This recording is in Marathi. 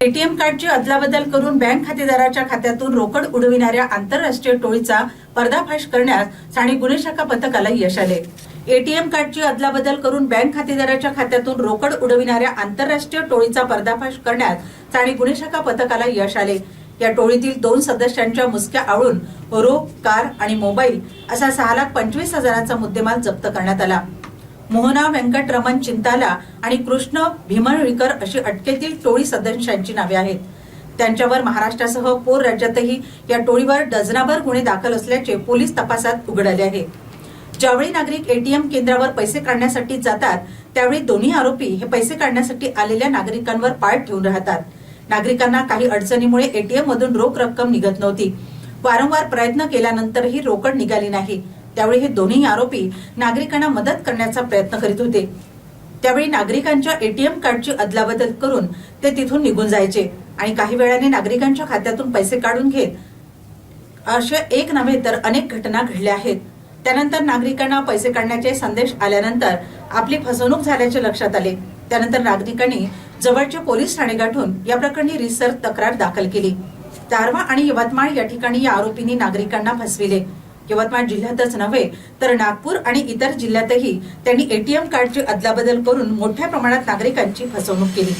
एटीएम कार्डची अदलाबदल करून बँक खातेदाराच्या खात्यातून रोकड उडविणाऱ्या आंतरराष्ट्रीय टोळीचा पर्दाफाश करण्यास स्थानिक गुन्हे शाखा पथकाला यश आले. एटीएम कार्डची अदलाबदल करून बँक खातेदाराच्या खात्यातून रोकड उडविणाऱ्या आंतरराष्ट्रीय टोळीचा पर्दाफाश करण्यास स्थानिक गुन्हे शाखा पथकाला यश आले. या टोळीतील दोन सदस्यांच्या मुसक्या आवळून रोख कार आणि मोबाईल असा सहा लाख पंचवीस हजारांचा मुद्देमाल जप्त करण्यात आला. मोहना व्यंकटरमण चिंताला आणि कृष्ण भीमळीकर अशी अटकेतील टोळी सदस्यांची नावे आहेत. त्यांच्यावर महाराष्ट्रासह पोर राज्यातही या टोळीवर डझनाभर गुन्हे दाखल असल्याचे पोलीस तपासात उघडले आहे. ज्यावेळी नागरिक एटीएम केंद्रावर पैसे काढण्यासाठी जातात त्यावेळी दोन्ही आरोपी हे पैसे काढण्यासाठी आलेल्या नागरिकांवर पाठ ठेवून राहतात. नागरिकांना काही अडचणीमुळे एटीएम मधून रोख रक्कम निघत नव्हती. वारंवार प्रयत्न केल्यानंतरही रोकड निघाली नाही. त्यावेळी हे दोन्ही आरोपी नागरिकांना मदत करण्याचा प्रयत्न करीत होते. त्यावेळी नागरिकांच्या एटीएम कार्डची अदलाबदल करून ते तिथून निघून जायचे आणि काही वेळाने नागरिकांच्या खात्यातून पैसे काढून घेत अशा एक नव्हे तर अनेक घटना घडल्या आहेत. त्यानंतर नागरिकांना पैसे काढण्याचे संदेश आल्यानंतर आपली फसवणूक झाल्याचे लक्षात आले. त्यानंतर नागरिकांनी जवळचे पोलीस ठाणे गाठून या प्रकरणी रिसर तक्रार दाखल केली. दारवा आणि यवतमाळ या ठिकाणी या आरोपींनी नागरिकांना फसविले. यवतमाळ जिल्ह्यातच नव्हे तर नागपूर आणि इतर जिल्ह्यातही त्यांनी एटीएम कार्डची अदलाबदल करून मोठ्या प्रमाणात नागरिकांची फसवणूक केली.